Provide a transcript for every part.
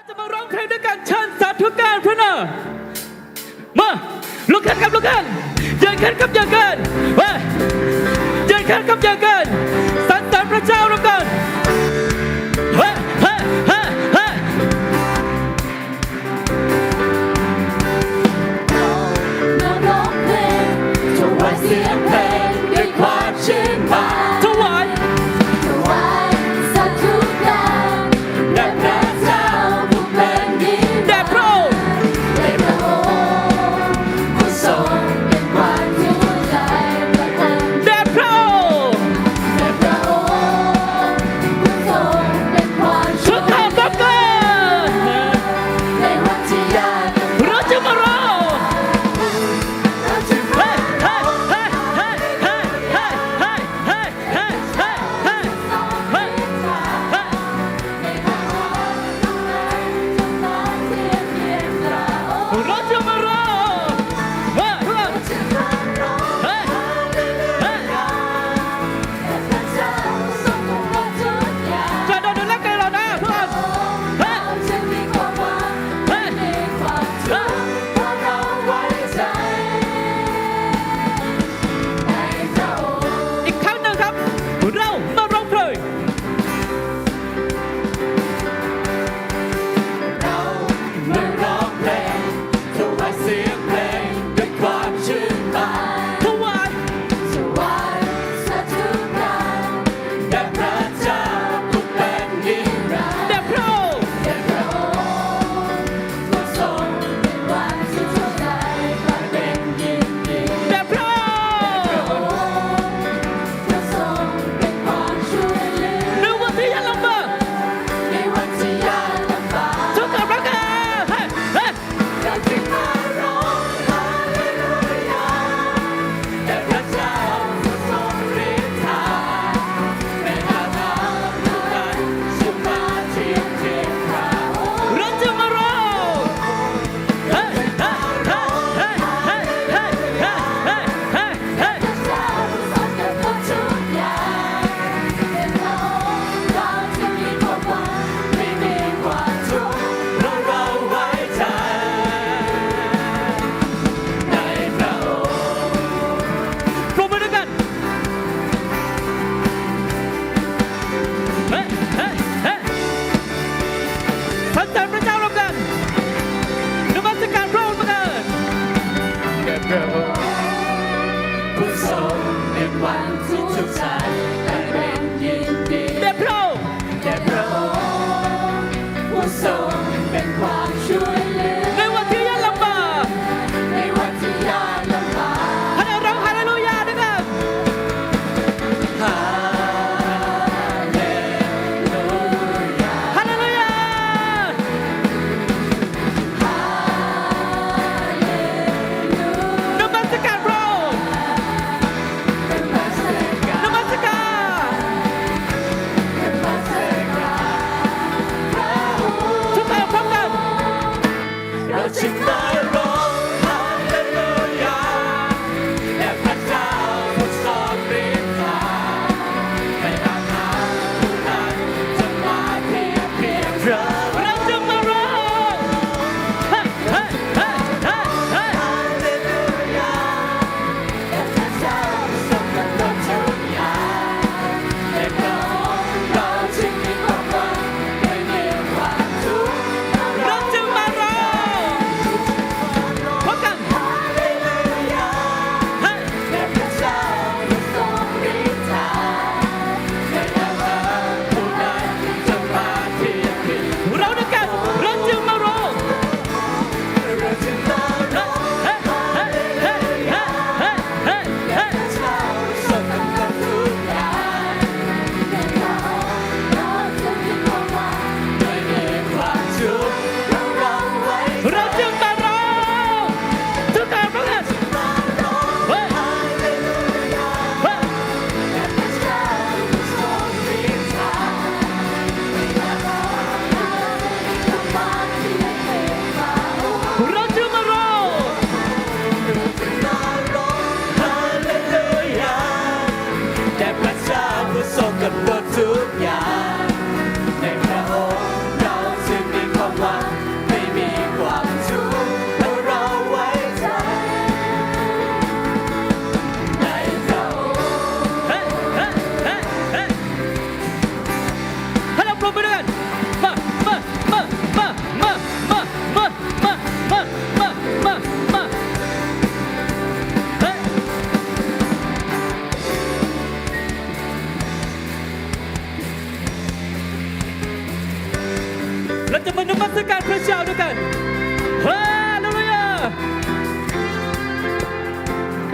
แล้จะมาร้องเพลงด้วยกันเชิญสาธุการพระเนอมาลุกขึ้นครับลุกขึ้นยืนขึ้นครับยืนขึ้นเว้ยยืนขึ้นครับยืนขึ้นสรรเสริญพระเจ้าแล้วกัน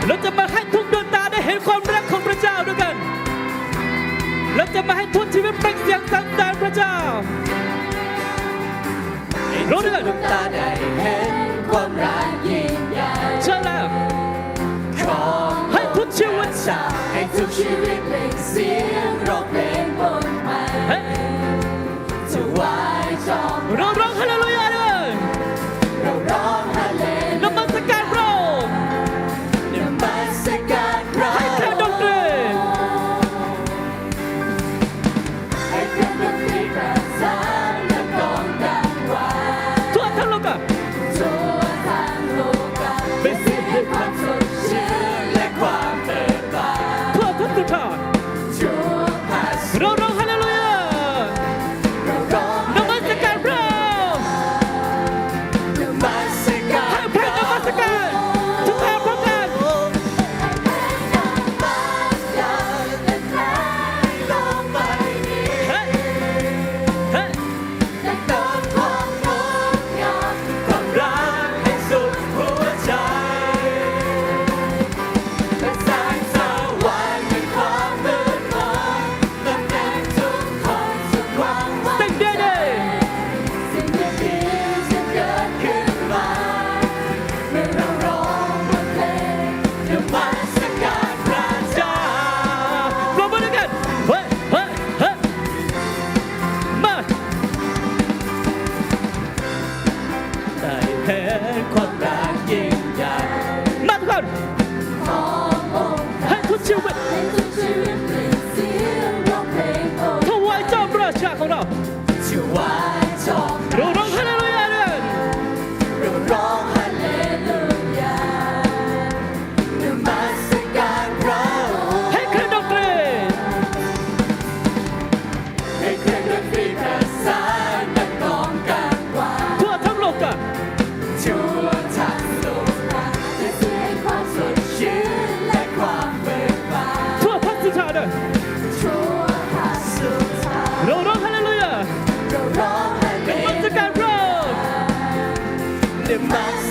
เราจะมาให้ทุกดวงตาได้เห็นความรักของพระเจ้าด้วยกัน เราจะมาให้ทุกชีวิตเป็นเสียงสรรเสริญพระเจ้าให้ทุกดวงตาได้เห็นความรักยิ่งใหญ่เชื่อแล้วให้ทุกชีวิตให้ทุกชีวิตเป็นเสียงร้องเพลง him.